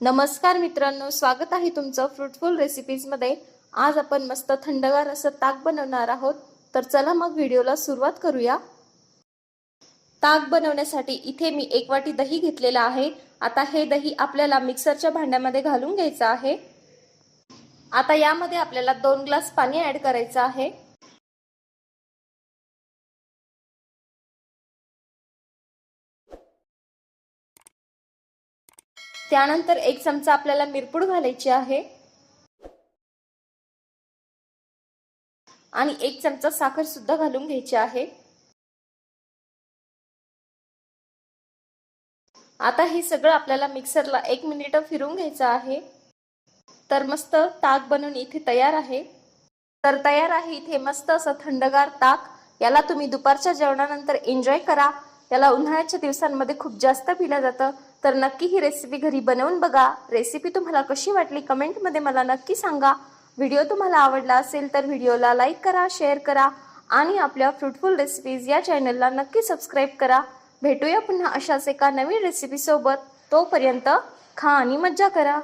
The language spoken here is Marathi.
नमस्कार मित्रांनो स्वागत आहे तुमचं फ्रुटफुल रेसिपीजमध्ये आज आपण मस्त थंडगार असं ताक बनवणार आहोत. तर चला मग व्हिडिओला सुरुवात करूया. ताक बनवण्यासाठी इथे मी एक वाटी दही घेतलेला आहे. आता हे दही आपल्याला मिक्सरच्या भांड्यामध्ये घालून घ्यायचं आहे. आता यामध्ये आपल्याला दोन ग्लास पाणी ऍड करायचं आहे. त्यानंतर एक चमचा आपल्याला मिरपूड घालायची आहे. आणि एक चमचा साखर सुद्धा घालून घ्यायची आहे. आता हे सगळं आपल्याला मिक्सरला एक मिनिट फिरून घ्यायचं आहे. तर मस्त ताक बनवून इथे तयार आहे. तर तयार आहे इथे मस्त असं थंडगार ताक. याला तुम्ही दुपारच्या जेवणानंतर एन्जॉय करा. याला उन्हाळ्याच्या दिवसांमध्ये खूप जास्त पिलं जातं. तर नक्की ही रेसिपी घरी बनवून बघा. रेसिपी तुम्हाला कशी वाटली कमेंटमध्ये मला नक्की सांगा. व्हिडिओ तुम्हाला आवडला असेल तर व्हिडिओला लाईक करा शेअर करा आणि आपल्या फ्रुटफुल रेसिपीज या चॅनलला नक्की सबस्क्राईब करा. भेटूया पुन्हा अशाच एका नवीन रेसिपीसोबत तोपर्यंत खा आणि मज्जा करा.